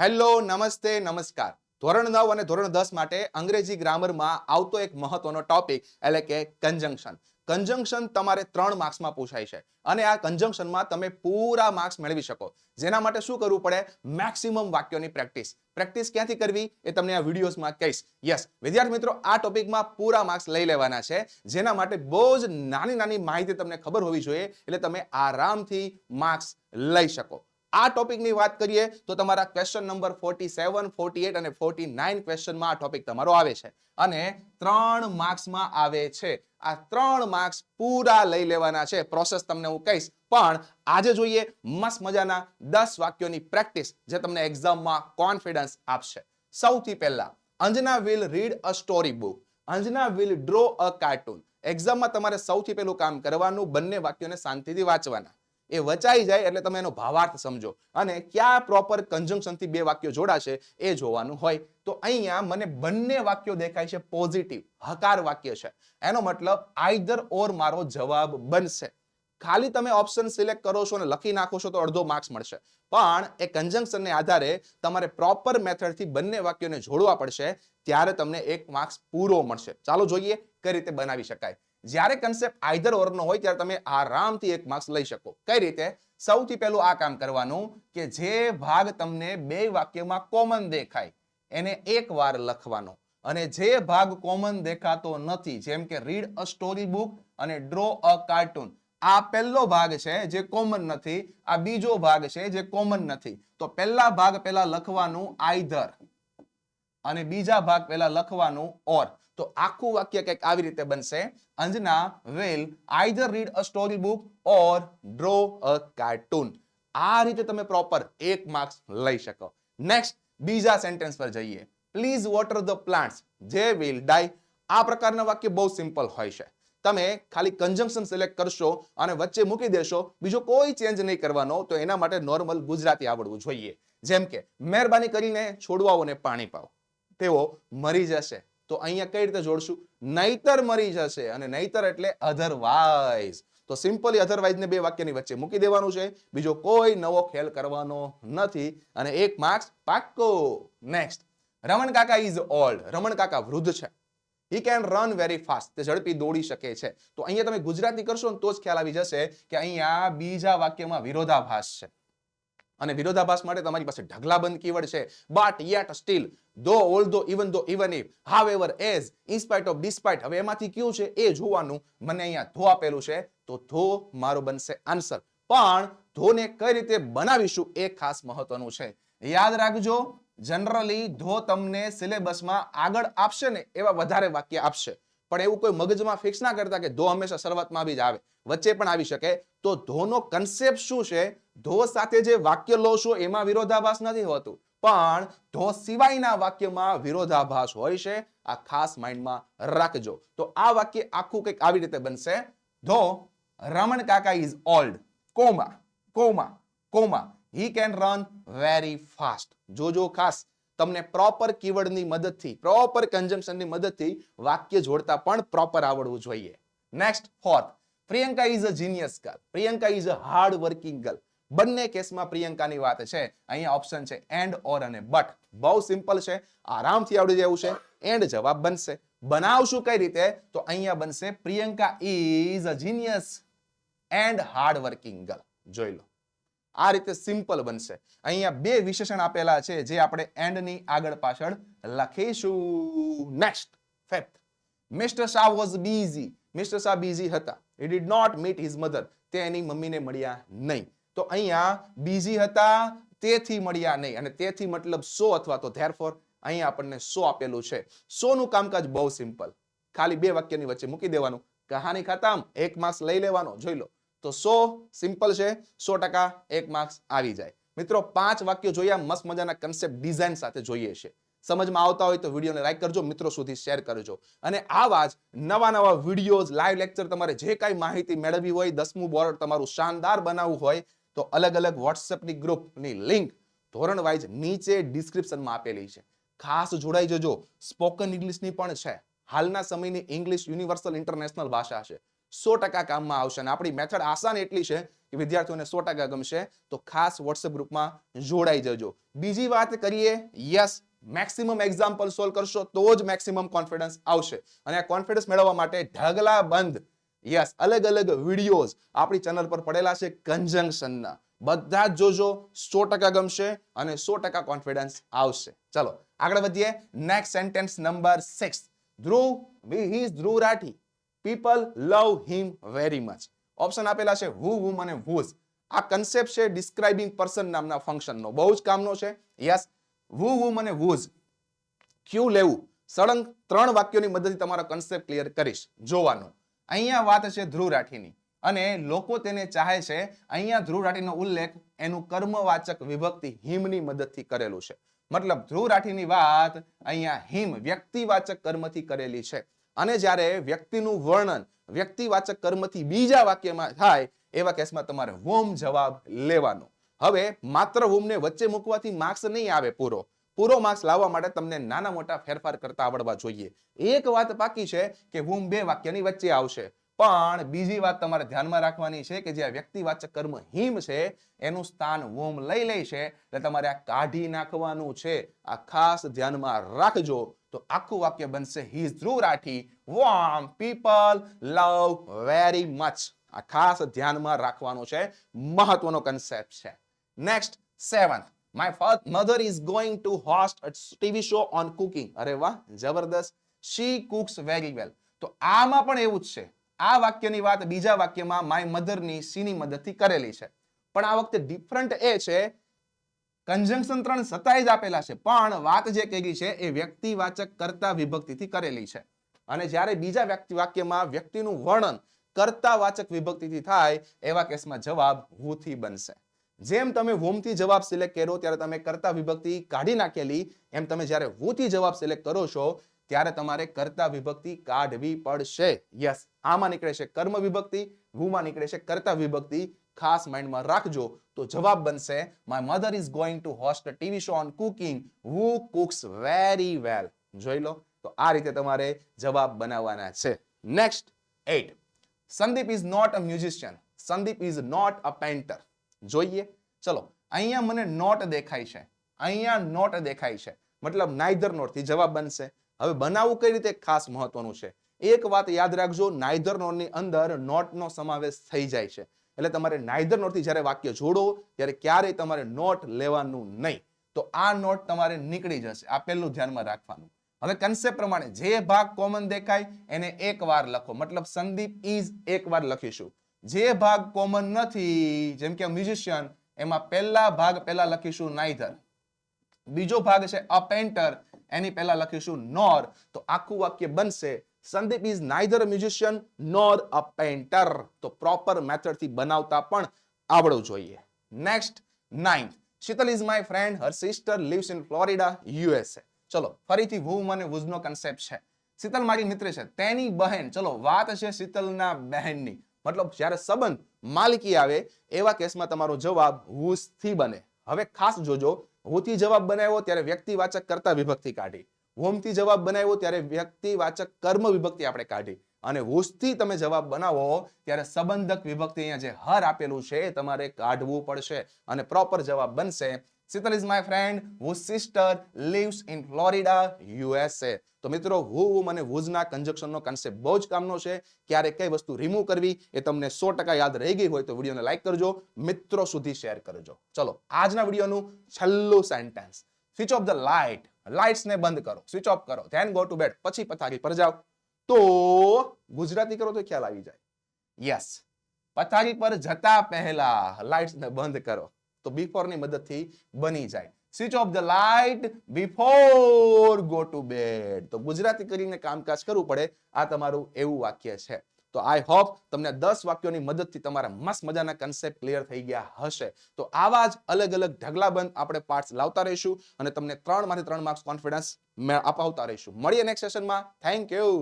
Hello, નમસ્તે, નમસ્કાર. ધોરણ નવ અને ધોરણ દસ માટે અંગ્રેજી ગ્રામરમાં આવતો એક મહત્વનો ટોપિક એટલે કે કન્જંક્શન કન્જંક્શન તમારે ત્રણ માર્ક્સમાં પૂછાય છે. અને આ કન્જંક્શનમાં તમે પૂરા માર્ક્સ મેળવી શકો. જેના માટે શું કરવું પડે? મેક્સિમમ વાક્યોની પ્રેક્ટિસ પ્રેક્ટિસ ક્યાંથી કરવી? એ તમને આ વિડીયોઝમાં કહીશ. યસ વિદ્યાર્થી મિત્રો, આ ટોપિકમાં પૂરા માર્ક્સ લઈ લેવાના છે. જેના માટે બહુ જ નાની નાની માહિતી તમને ખબર હોવી જોઈએ. એટલે તમે આરામથી માર્ક્સ લઈ શકો. આ ટોપિકની વાત કરીએ તો તમારા question number forty seven forty eight અને ફોર્ટી નાઇન ક્વેશ્ચનમાં આ ટોપિક તમારો આવે છે. અને ત્રણ માર્ક્સમાં આવે છે. આ ત્રણ માર્ક્સ પૂરા લઈ લેવાના છે. પ્રોસેસ તમને હું કહીશ. પણ આજે જોઈએ મસ્ત મજાના દસ વાક્યોની પ્રેક્ટિસ જે તમને એક્ઝામમાં કોન્ફિડન્સ આપશે. સૌથી પહેલા, Anjana will read a story book Anjana will draw a cartoon એક્ઝામમાં તમારે સૌથી પહેલું કામ કરવાનું, બંને વાક્યોને શાંતિથી વાંચવાના. એ વચાઈ જાય એટલે તમે એનો ભાવાર્થ સમજો. અને ક્યાં પ્રોપર કન્જંક્શનથી બે વાક્યો જોડાશે એ જોવાનું હોય. તો અહીંયા મને બંને વાક્યો દેખાય છે પોઝિટિવ હકાર વાક્ય છે. એનો મતલબ આઈધર ઓર મારો જવાબ બનશે. ખાલી તમે ઓપ્શન સિલેક્ટ કરો છો અને લખી નાખો છો તો અડધો માર્ક્સ મળશે. પણ એ કન્જંક્શનને આધારે તમારે પ્રોપર મેથડથી બંને વાક્યોને જોડવા પડશે, ત્યારે તમને એક માર્ક્સ પૂરો મળશે. ચાલો જોઈએ કઈ રીતે બનાવી શકાય. જ્યારે કન્સેપ્ટ આઈધર ઓર નો હોય, ત્યારે તમે આરામથી એક માર્ક્સ લઈ શકો. કઈ રીતે? સૌથી પહેલું આ કામ કરવાનું કે જે ભાગ તમને બે વાક્યમાં કોમન દેખાય, એને એક વાર લખવાનો. અને જે ભાગ કોમન દેખાતો નથી, જેમ કે રીડ અ સ્ટોરી બુક અને ડ્રો અ કાર્ટૂન આ પહેલો ભાગ છે જે કોમન નથી, આ બીજો ભાગ છે જે કોમન નથી. તો પહેલા ભાગ પહેલા લખવાનું આઈધર અને બીજા ભાગ પહેલા લખવાનું ઓર તો આખું વાક્ય કંઈક આવી રીતે બનશે. Anjana will either read a story book or draw a cartoon આ રીતે તમે પ્રોપર એક માર્ક્સ લઈ શકો. નેક્સ્ટ બીજા સેન્ટેન્સ પર જઈએ. પ્લીઝ વોટર ધ પ્લાન્ટ્સ જે વિલ ડાય આ પ્રકારના વાક્ય બહુ સિમ્પલ હોય છે. તમે ખાલી કન્જંક્શન સિલેક્ટ કરશો અને વચ્ચે મૂકી દેશો. બીજો કોઈ ચેન્જ નહીં કરવાનો, તો એના માટે નોર્મલ ગુજરાતી આવડવું જોઈએ. જેમ કે, મહેરબાની કરીને છોડવાઓને પાણી પાઓ. તેઓ મરી જશે. તો અહીંયા કઈ રીતે જોડશું? નહીતર મરી જશે અને નહીતર એટલે અધરવાઇઝ તો સિમ્પલી અધરવાઇઝ ને બે વાક્યની વચ્ચે મૂકી દેવાનું છે. બીજો કોઈ નવો ખેલ કરવાનો નથી. અને એક માર્ક્સ પાક્કો. નેક્સ્ટ રમણ કાકા ઇઝ ઓલ્ડ રમણ કાકા વૃદ્ધ છે. He can run very fast તે ઝડપી દોડી શકે છે. તો અહીંયા તમે ગુજરાતી કરશો ને તો જ ખ્યાલ આવી જશે કે અહીંયા બીજા વાક્યમાં વિરોધાભાસ છે. અને વિરોધાભાસ માટે તમારી પાસે ઢગલાબંધ કીવર્ડ છે. But yet still though although even though even if however as in spite of despite હવે એમાંથી કયું છે? એ જોવાનું મને અહીંયા ધો આપેલું છે. તો ધો મારો બનશે આન્સર પણ ધોને કઈ રીતે બનાવીશું એ ખાસ મહત્વનું છે. યાદ રાખજો જનરલી ધો તમને સિલેબસમાં આગળ આપશે ને એવા વધારે વાક્ય આપશે. પણ એવું કોઈ મગજમાં ફિક્સ ના કરતા કે ધો હંમેશા શરૂઆતમાં આવી જ આવે. વચ્ચે પણ આવી શકે. તો ધોનો કન્સેપ્ટ શું છે? ધો સાથે જે વાક્ય લો છો એમાં વિરોધાભાસ નથી હોતું. પણ ધો સિવાયના વાક્યમાં વિરોધાભાસ હોય છે, આ ખાસ માઇન્ડમાં રાખજો. તો આ વાક્ય આખું કંઈક આવી રીતે બનશે. ધો, રમણ કાકા is old. Comma comma comma. He can run very fast. જોજો ખાસ, તમને પ્રોપર કીવર્ડની મદદથી, પ્રોપર કન્જંક્શનની મદદથી વાક્ય જોડતા પણ પ્રોપર આવડવું જોઈએ. Next, fourth. Priyanka is a genius girl. Priyanka is a hard working girl. બંને કેસમાં પ્રિયંકાની વાત છે. અહીંયા ઓપ્શન છે એન્ડ ઓર અને. બટ બહુ સિમ્પલ છે. આરામથી આવડી જવું છે. એન્ડ જવાબ બનશે. બનાવશું કઈ રીતે? તો અહીંયા બનશે Priyanka is a genius and hard working girl જોઈ લો. આ રીતે સિમ્પલ બનશે. અહીંયા બે વિશેષણ આપેલા છે જે આપણે એન્ડની આગળ પાછળ લખીશું. Next fifth mister Shah was busy mister Shah busy હતા. He did not meet his mother તે એની મમ્મીને મળ્યા નહીં. તો અહીંયા બીઝી હતા, તેથી મળ્યા નહીં. અને તેથી મતલબ સો અથવા તો ધેરફોર અહીંયા આપણને સો આપેલું છે. સો નું કામકાજ બહુ સિમ્પલ ખાલી બે વાક્યની વચ્ચે મૂકી દેવાનું. કહાની ખતમ, એક માર્ક્સ લઈ લેવાનો, જોઈ લો. તો સો સિમ્પલ છે, સો ટકા એક માર્ક્સ આવી જાય. મિત્રો, પાંચ વાક્યો જોયા, મસ્ત મજાના કન્સેપ્ટ ડિઝાઇન સાથે જોઈએ છે. સમજમાં આવતા હોય તો વિડીયોને લાઈક કરજો, મિત્રો સુધી શેર કરજો. અને આવા જ નવા નવા વિડીયોઝ લાઈવ લેક્ચર તમારે જે કાંઈ માહિતી મેળવવી હોય, દસમું બોર્ડ તમારું શાનદાર બનાવવું હોય તો અલગ અલગ વોટ્સએપની ગ્રુપની લિંક ધોરણ વાઇઝ નીચે ડિસ્ક્રિપ્શનમાં આપેલી છે. ખાસ જોડાઈ જજો. સ્પોકન ઇંગ્લિશની પણ છે. હાલના સમયની ઇંગ્લિશ યુનિવર્સલ ઇન્ટરનેશનલ ભાષા છે. સો ટકા કામમાં આવશે અને આપણી મેથડ આસાન એટલી છે કે વિદ્યાર્થીઓને સો ટકા ગમશે. તો ખાસ વોટ્સએપ ગ્રુપમાં જોડાઈ જજો. બીજી વાત કરીએ યસ મેક્સિમમ એક્ઝામ્પલ સોલ્વ કરશો તો જ મેક્સિમમ કોન્ફિડન્સ આવશે. અને આ કોન્ફિડન્સ મેળવવા માટે ઢગલા બંધ યસ અલગ અલગ વિડીયોઝ આપણી ચેનલ પર પડેલા છે કન્જંક્શનના બધા જ જોજો, સો ટકા ગમશે અને સો ટકા કોન્ફિડન્સ આવશે. ચલો, આગળ વધીએ. Next sentence number six Dhruv he is Dhruv Rathee. People love him very much option આપેલા છે હુ હુમ અને હુઝ આ કન્સેપ્ટ છે ડિસ્ક્રાઇબિંગ પર્સન નામના ફંક્શનનો બહુ જ કામનો છે. યસ હુ હુમ અને હુઝ ક્યુ લેવું. સળંગ ત્રણ વાક્યોની મદદથી તમારો કન્સેપ્ટ ક્લિયર કરીશ. જોવાનું. અહીંયા વાત છે ધ્રુવ રાઠીની. અને લોકો તેને ચાહે છે, અહીંયા ધ્રુવ રાઠીનો ઉલ્લેખ એનું કર્મવાચક વિભક્તિ હિમની મદદથી કરેલું છે. મતલબ ધ્રુવ રાઠીની વાત અહીંયા હિમ વ્યક્તિવાચક કર્મથી કરેલી છે. અને જ્યારે વ્યક્તિનું વર્ણન વ્યક્તિવાચક કર્મથી બીજા વાક્યમાં થાય, એવા કેસમાં તમારે વોમ જવાબ લેવાનો. હવે માત્ર વોમને વચ્ચે મૂકવાથી માર્ક્સ નહીં આવે પૂરો. પૂરો માર્ક્સ લાવવા માટે તમને નાના મોટા ફેરફાર કરતા આવડવા જોઈએ. એક વાત બાકી છે કે હું બે વાક્યની વચ્ચે આવશે. પણ બીજી વાત તમારે ધ્યાનમાં રાખવાની છે કે જે આ વ્યક્તિવાચક કર્મ હિમ છે, એનું સ્થાન વોમ લઈ લે છે, એટલે તમારે આ કાઢી નાખવાનું છે. આ ખાસ ધ્યાનમાં રાખજો. તો આખું વાક્ય બનશે he Dhruv Rathee whom people love very much આ ખાસ ધ્યાનમાં રાખવાનું છે. મહત્વનો કન્સેપ્ટ છે. Next seventh my mother is going to host TV show on cooking અરે વાહ, જબરદસ્ત. શી કુક્સ વેરી વેલ તો આમાં પણ એવું જ છે. આ વાક્યની વાત બીજા વાક્યમાં માય મધરની સીની મદદથી કરેલી છે. પણ આ વખતે ડિફરન્ટ એ છે. કન્જંક્શન ત્રણ સતાય જ આપેલા છે. પણ વાત જે કહેલી છે એ વ્યક્તિવાચક કરતા વિભક્તિથી કરેલી છે. અને જ્યારે બીજા વ્યક્તિ વાક્યમાં વ્યક્તિનું વર્ણન કરતા વાચક વિભક્તિથી થાય, એવા કેસમાં જવાબ હુથી બનશે. જેમ તમે હોમથી જવાબ સિલેક્ટ કર્યો ત્યારે તમે કરતા વિભક્તિ કાઢી નાખેલી. એમ તમે જ્યારે વોથી જવાબ સિલેક્ટ કરો છો, ત્યારે તમારે કર્તા વિભક્તિ કાઢવી પડશે. યસ આમાં નીકળે છે કર્મ વિભક્તિ, વુમાં નીકળે છે કર્તા વિભક્તિ. ખાસ માઇન્ડમાં રાખજો. તો જવાબ બનશે my mother is going to host TV show on cooking who cooks very well જોઈ લો. તો આ રીતે તમારે જવાબ બનાવવાના છે. Next eight Sandeep is not a musician Sandeep is not a painter જોઈએ. ચલો, અહીંયા મને નોટ દેખાય છે. અહીંયા નોટ દેખાય છે. મતલબ નાઇધર નોટથી જવાબ બનશે. હવે બનાવવું કઈ રીતે ખાસ મહત્વનું છે? એક વાત યાદ રાખજો નાઇધર નોટની અંદર નોટ નો સમાવેશ થઈ જાય છે. એટલે તમારે નાઇધર નોટથી જ્યારે વાક્ય જોડો, ત્યારે ક્યારેય તમારે નોટ લેવાનું નહીં. તો આ નોટ તમારે નીકળી જશે. આ પહેલું ધ્યાનમાં રાખવાનું. હવે કન્સેપ્ટ પ્રમાણે જે ભાગ કોમન દેખાય, એને એક વાર લખો. મતલબ સંદીપ ઇઝ એક વાર લખીશું. જે ભાગ કોમન નથી, જેમ કે મ્યુઝિશિયન એમાં પહેલા ભાગ પહેલા લખીશું નાઇધર બીજો ભાગ છે અ પેન્ટર એની પહેલા લખીશું નોર તો આખું વાક્ય બનશે, Sandeep is neither musician nor a painter તો પ્રોપર મેથડથી બનાવતા પણ આવડવું જોઈએ. Next ninth Sheetal is my friend her sister lives in Florida USA ચલો, ફરીથી વુમ અને વુઝનો કન્સેપ્ટ છે. શીતલ મારી મિત્ર છે. તેની બહેન, ચલો, વાત છે શીતલના બહેનની. મતલબ જ્યારે સંબંધ માલિકી આવે, એવા કેસમાં તમારો જવાબ હુસથી બને. હવે ખાસ જોજો, હુથી જવાબ બનાવ્યો ત્યારે વ્યક્તિવાચક કરતા વિભક્તિ કાઢી. હોમથી જવાબ બનાવ્યો ત્યારે વ્યક્તિવાચક કર્મ વિભક્તિ આપણે કાઢી. અને હુસથી તમે જવાબ બનાવો ત્યારે સંબંધક વિભક્તિ અહીંયા જે હર આપેલું છે એ તમારે કાઢવું પડશે. અને પ્રોપર જવાબ બનશે Sheetal is my friend who sister lives in Florida USA તો મિત્રો હુ અને whose કન્જક્શનનો કન્સેપ્ટ બહુ જ કામનો છે. ક્યારે કઈ વસ્તુ રિમૂવ કરવી એ તમને સો ટકા યાદ રહી ગઈ હોય તો વિડીયોને લાઇક કરજો. મિત્રો સુધી શેર કરજો. ચલો, આજના વિડીયોનું છેલ્લું sentence switch off the light લાઇટ્સને બંધ કરો. સ્વિચ ઓફ કરો. ધેન ગો ટુ બેડ પછી પથારી પર જાઓ. તો ગુજરાતી કરો તો ખ્યાલ આવી જાય. યસ પથારી પર જતા પહેલા લાઇટ્સને બંધ કરો. તો બિફોરની મદદથી બની જાય. Switch off the light before go to bed તો ગુજરાતી કરીને કામકાજ કરવું પડે. આ તમારું એવું વાક્ય છે. તો આઈ હોપ તમને દસ વાક્યોની મદદથી તમારા મસ્ત મજાના કન્સેપ્ટ ક્લિયર થઈ ગયા હશે. તો આવા જ અલગ અલગ ઢગલાબંધ આપણે પાર્ટ્સ લાવતા રહીશું અને તમને ત્રણમાંથી ત્રણ માર્ક્સ કોન્ફિડન્સ અપાવતા રહીશું. મળીએ નેક્સ્ટ સેશનમાં થેન્ક યુ